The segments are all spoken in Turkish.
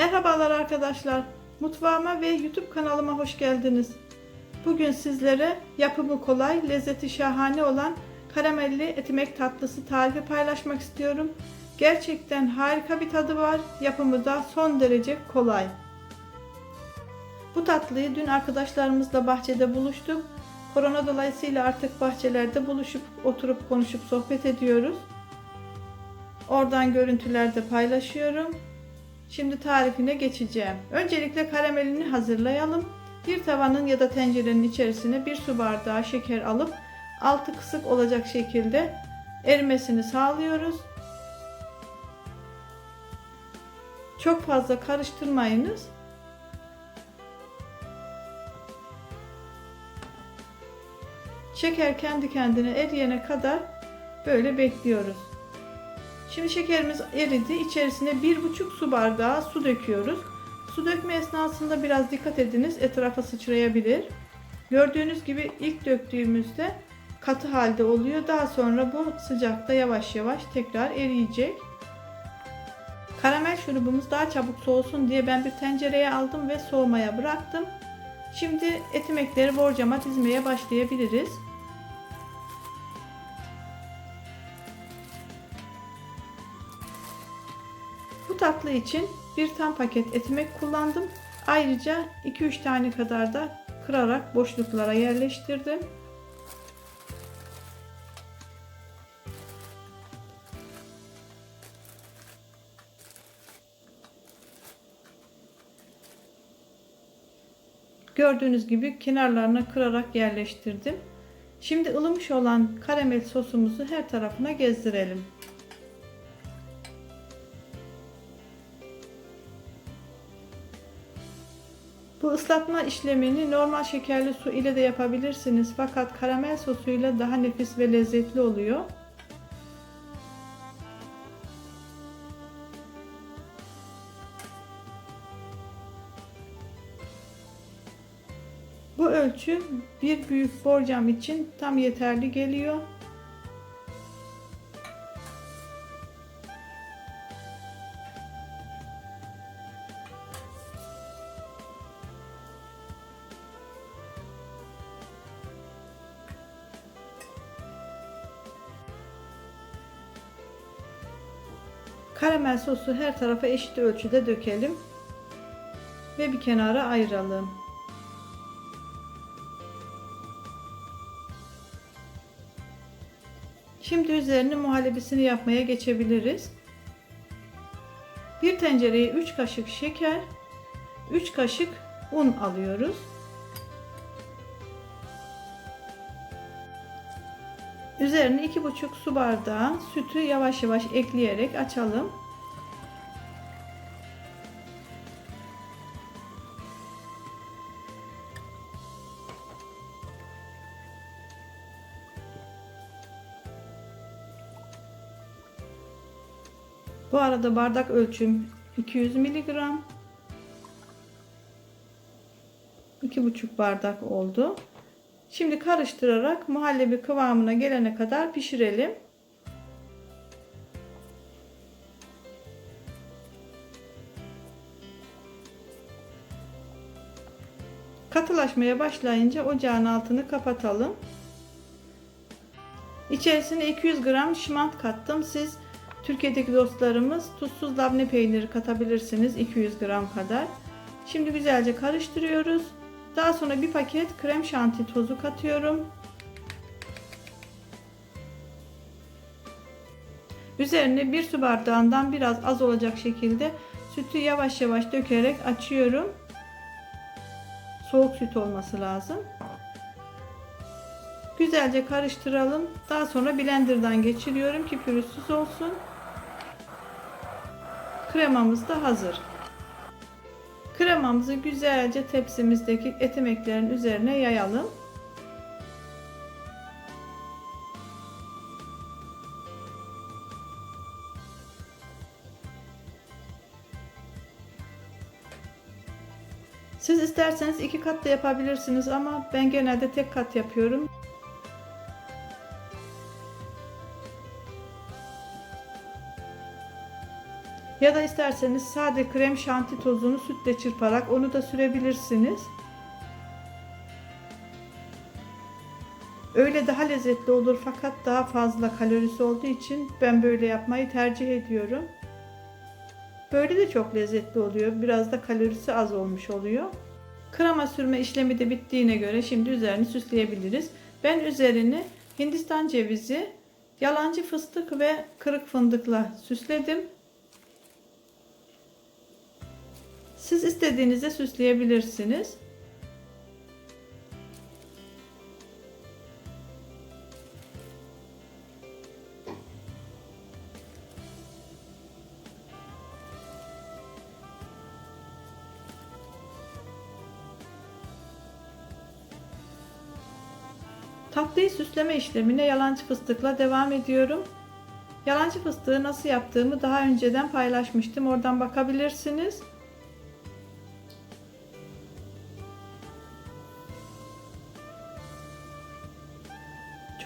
Merhabalar arkadaşlar. Mutfağıma ve YouTube kanalıma hoş geldiniz. Bugün sizlere yapımı kolay, lezzeti şahane olan karamelli etimek tatlısı tarifi paylaşmak istiyorum. Gerçekten harika bir tadı var. Yapımı da son derece kolay. Bu tatlıyı dün arkadaşlarımızla bahçede buluştuk. Korona dolayısıyla artık bahçelerde buluşup oturup konuşup sohbet ediyoruz. Oradan görüntüler de paylaşıyorum. Şimdi tarifine geçeceğim. Öncelikle karamelini hazırlayalım. Bir tavanın ya da tencerenin içerisine bir su bardağı şeker alıp altı kısık olacak şekilde erimesini sağlıyoruz. Çok fazla karıştırmayınız. Şeker kendi kendine eriyene kadar böyle bekliyoruz. Şimdi şekerimiz eridi. İçerisine bir buçuk su bardağı su döküyoruz. Su dökme esnasında biraz dikkat ediniz. Etrafa sıçrayabilir. Gördüğünüz gibi ilk döktüğümüzde katı halde oluyor. Daha sonra bu sıcakta yavaş yavaş tekrar eriyecek. Karamel şurubumuz daha çabuk soğusun diye ben bir tencereye aldım ve soğumaya bıraktım. Şimdi etimekleri borcama dizmeye başlayabiliriz. Tatlı için bir tam paket etimek kullandım. Ayrıca 2-3 tane kadar da kırarak boşluklara yerleştirdim. Gördüğünüz gibi kenarlarına kırarak yerleştirdim. Şimdi ılımış olan karamel sosumuzu her tarafına gezdirelim. Bu ıslatma işlemini normal şekerli su ile de yapabilirsiniz fakat karamel sosuyla daha nefis ve lezzetli oluyor. Bu ölçü bir büyük borcam için tam yeterli geliyor. Karamel sosu her tarafa eşit ölçüde dökelim ve bir kenara ayıralım. Şimdi üzerine muhallebisini yapmaya geçebiliriz. Bir tencereye 3 kaşık şeker, 3 kaşık un alıyoruz. Üzerine 2,5 su bardağı sütü yavaş yavaş ekleyerek açalım. Bu arada bardak ölçüm 200 miligram. 2,5 bardak oldu. Şimdi karıştırarak muhallebi kıvamına gelene kadar pişirelim. Katılaşmaya başlayınca ocağın altını kapatalım. İçerisine 200 gram şimant kattım. Siz Türkiye'deki dostlarımız tuzsuz labne peyniri katabilirsiniz 200 gram kadar. Şimdi güzelce karıştırıyoruz. Daha sonra bir paket krem şanti tozu katıyorum. Üzerine bir su bardağından biraz az olacak şekilde sütü yavaş yavaş dökerek açıyorum. Soğuk süt olması lazım. Güzelce karıştıralım. Daha sonra blenderdan geçiriyorum ki pürüzsüz olsun. Kremamız da hazır. Kremamızı güzelce tepsimizdeki etimeklerin üzerine yayalım. Siz isterseniz iki kat da yapabilirsiniz ama ben genelde tek kat yapıyorum. Ya da isterseniz sade krem şanti tozunu sütle çırparak onu da sürebilirsiniz. Öyle daha lezzetli olur fakat daha fazla kalorisi olduğu için ben böyle yapmayı tercih ediyorum. Böyle de çok lezzetli oluyor. Biraz da kalorisi az olmuş oluyor. Krema sürme işlemi de bittiğine göre şimdi üzerini süsleyebiliriz. Ben üzerini Hindistan cevizi, yalancı fıstık ve kırık fındıkla süsledim. Siz istediğinizde süsleyebilirsiniz. Tatlıyı süsleme işlemine yalancı fıstıkla devam ediyorum. Yalancı fıstığı nasıl yaptığımı daha önceden paylaşmıştım. Oradan bakabilirsiniz.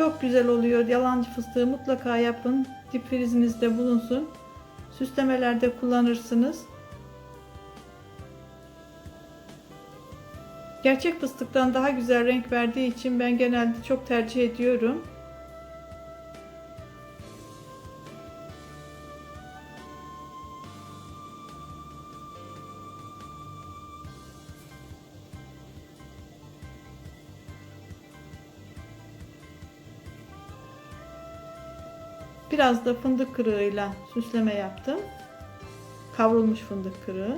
Çok güzel oluyor. Yalancı fıstığı mutlaka yapın. Dip frizinizde bulunsun. Süslemelerde kullanırsınız. Gerçek fıstıktan daha güzel renk verdiği için ben genelde çok tercih ediyorum. Biraz da fındık kırığıyla süsleme yaptım. Kavrulmuş fındık kırığı.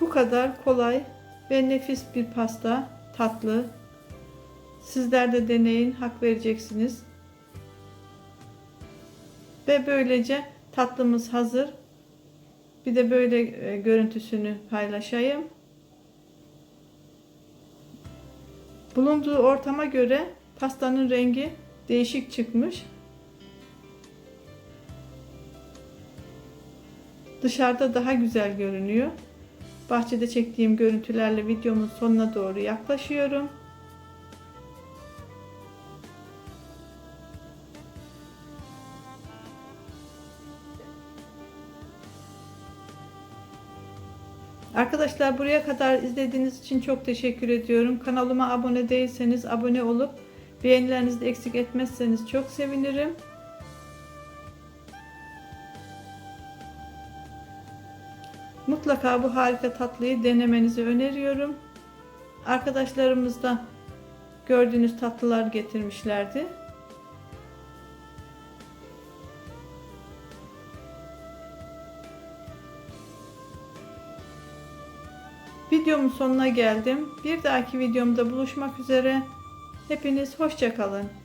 Bu kadar kolay ve nefis bir pasta, tatlı. Sizler de deneyin, hak vereceksiniz. Ve böylece tatlımız hazır. Bir de böyle e, görüntüsünü paylaşayım. Bulunduğu ortama göre pastanın rengi değişik çıkmış. Dışarıda daha güzel görünüyor. Bahçede çektiğim görüntülerle videomun sonuna doğru yaklaşıyorum. Arkadaşlar buraya kadar izlediğiniz için çok teşekkür ediyorum. Kanalıma abone değilseniz abone olup beğenilerinizi eksik etmezseniz çok sevinirim. Mutlaka bu harika tatlıyı denemenizi öneriyorum. Arkadaşlarımız da gördüğünüz tatlılar getirmişlerdi. Videomun sonuna geldim. Bir dahaki videomda buluşmak üzere. Hepiniz hoşçakalın.